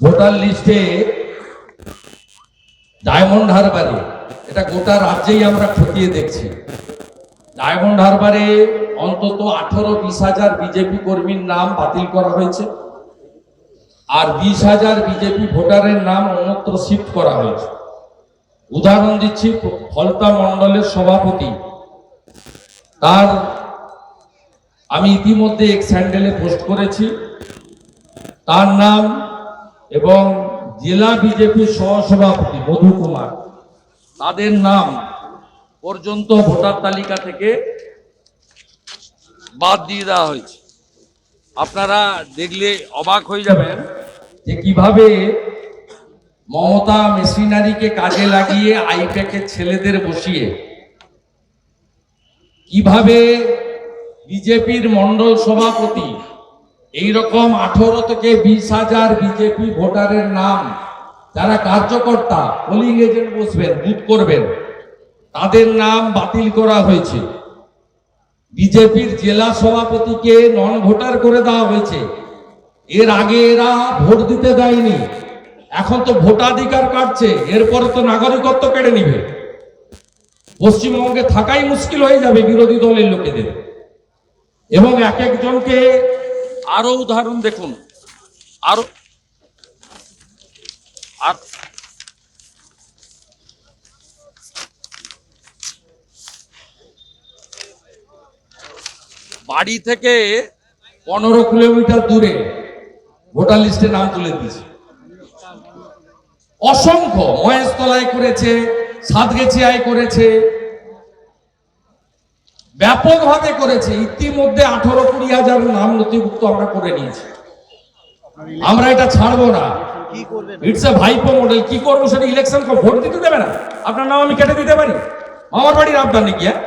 Voter লিস্টে diamond হারবারে, এটা গোটা রাজ্যেই আমরা খতিয়ে দেখছি। ডায়মন্ড হারবারে অন্তত আঠারো, বিশ হাজার বিজেপি কর্মীর নাম বাতিল করা হয়েছে আর বিশ হাজার বিজেপি ভোটারের নাম অন্যত্র শিফট করা হয়েছে। উদাহরণ দিচ্ছি, ফলতা মণ্ডলের সভাপতি, তার আমি ইতিমধ্যে এক স্যান্ডেলে পোস্ট করেছি। তার নাম এবং জেলা বিজেপির সহসভাপতি মধু কুমার, তাদের নাম পর্যন্ত ভোটার তালিকা থেকে বাদ দিয়ে দেওয়া হয়েছে। আপনারা দেখলে অবাক হয়ে যাবেন যে কীভাবে মমতা মেশিনারিকে কাজে লাগিয়ে আইপ্যাকের ছেলেদের বসিয়ে কীভাবে বিজেপির মন্ডল সভাপতি এই রকম আঠারো থেকে বিশ হাজার বিজেপি ভোটারের নাম যারা কার্যকর্তা পোলিং এজেন্ট বসবেন বুথ করবেন, তাদের নাম বাতিল করা হয়েছে। বিজেপির জেলা সভাপতিকে নন ভোটার করে দেওয়া হয়েছে। এর আগে এরা ভোট দিতে দেয়নি। এখন তো ভোটাধিকার কাটছে, এরপরে তো নাগরিকত্ব কেড়ে নিবে। পশ্চিমবঙ্গে থাকাই মুশকিল হয়ে যাবে বিরোধী দলের লোকেদের এবং এক একজনকে আরও উদাহরণ দেখুন। আরও আর বাড়ি থেকে পনেরো কিলোমিটার দূরে ভোটার লিস্টে নাম তুলে দিয়েছে। অসংখ্য মহেশতলায় করেছে, সাতগেছিয়ায় করেছে ব্যাপকভাবে করেছে। ইতিমধ্যে আঠারো কুড়ি হাজার নাম নথিভুক্ত আমরা করে নিয়েছি। আমরা এটা ছাড়বো না। ইটস এ ভাইপো মডেল কি করব সেটা ইলেকশন ভোট দিতে দেবে না। আপনার নাম আমি কেটে দিতে পারি? মামার বাড়ির আবদার নাকি হ্যাঁ?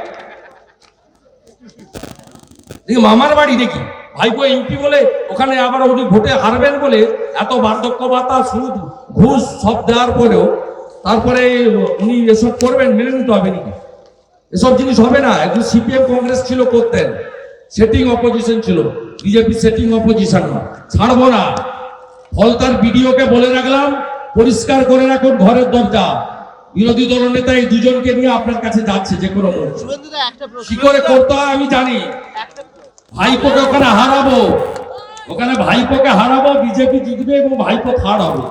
দেখি মামার বাড়ি নাকি ভাইপো এমপি বলে ওখানে আবার উনি ভোটে হারবেন বলে এত বার্ধক্য ভাতা, সুদ, ঘুষ সব দেওয়ার পরেও তারপরে উনি এসব করবেন, মেনে নিতে হবে নাকি? এসব জিনিস হবে না। একজন সিপিএম কংগ্রেস ছিল করতেন। সেটিং অপোজিশন ছিল। বিজেপি সেটিং অপোজিশন না ছাড়বো না। ফলতার বিডিওকে বলে রাখলাম পরিষ্কার করে রাখুন ঘরের দরজা। বিরোধী দল নেতা এই দুজনকে নিয়ে আপনার কাছে যাচ্ছে যে কোনো কি করে করতে হয় আমি জানি। ভাইপোকে ওখানে হারাবো। ওখানে ভাইপোকে হারাবো বিজেপি জিতবে এবং ভাইপো থার্ড হবে।